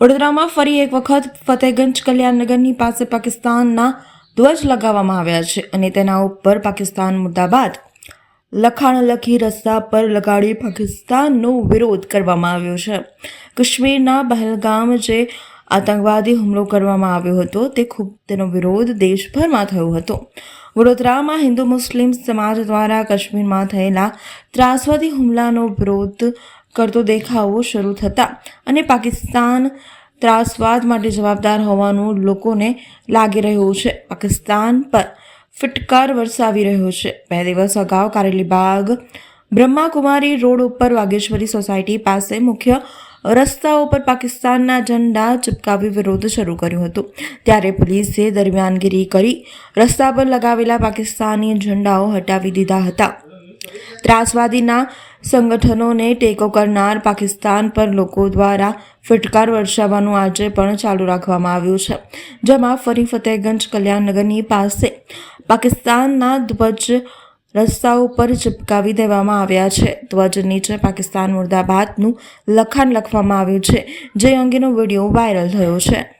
વડોદરામાં ફરી એક વખત ફતેહગંજ કલ્યાણનગરની પાસે પાકિસ્તાનના ધ્વજ લગાવવામાં આવ્યા છે અને તેના ઉપર પાકિસ્તાન મુદ્દાબાદ લખાણ લખી રસ્તા પર લગાડી પાકિસ્તાનનો વિરોધ કરવામાં આવ્યો છે. કાશ્મીરના પહેલગામ જે આતંકવાદી હુમલો કરવામાં આવ્યો હતો. તે ખૂબ, તેનો વિરોધ દેશભરમાં થયો હતો. વડોદરામાં હિન્દુ મુસ્લિમ સમાજ દ્વારા કાશ્મીરમાં થયેલા ત્રાસવાદી હુમલાનો વિરોધ કરતો દેખાવો શરૂ થતા અને પાકિસ્તાન ત્રાસવાદ માટે જવાબદાર હોવાનું લોકોને લાગી રહ્યું છે. પાકિસ્તાન પર ફિટકાર વરસાવી રહ્યો છે. બે દિવસ અગાઉ કારેલીબાગ બ્રહ્માકુમારી રોડ ઉપર વાગેશ્વરી સોસાયટી પાસે મુખ્ય રસ્તાઓ પર પાકિસ્તાનના ઝંડા ચિપકાવી વિરોધ શરૂ કર્યો હતો. ત્યારે પોલીસે દરમિયાનગીરી કરી રસ્તા પર લગાવેલા પાકિસ્તાની ઝંડાઓ હટાવી દીધા હતા. ત્રાસવાદીના સંગઠનોને ટેકો કરનાર પાકિસ્તાન પર લોકો દ્વારા ફિટકાર વર્ષાવવાનું આજે પણ ચાલુ રાખવામાં આવ્યું છે. જેમાં ફરી ફતેહગંજ કલ્યાણનગરની પાસે પાકિસ્તાનના ધ્વજ રસ્તા ઉપર ચિપકાવી દેવામાં આવ્યા છે. ધ્વજ નીચે પાકિસ્તાન મુર્દાબાદનું લખાણ લખવામાં આવ્યું છે, જે અંગેનો વીડિયો વાયરલ થયો છે.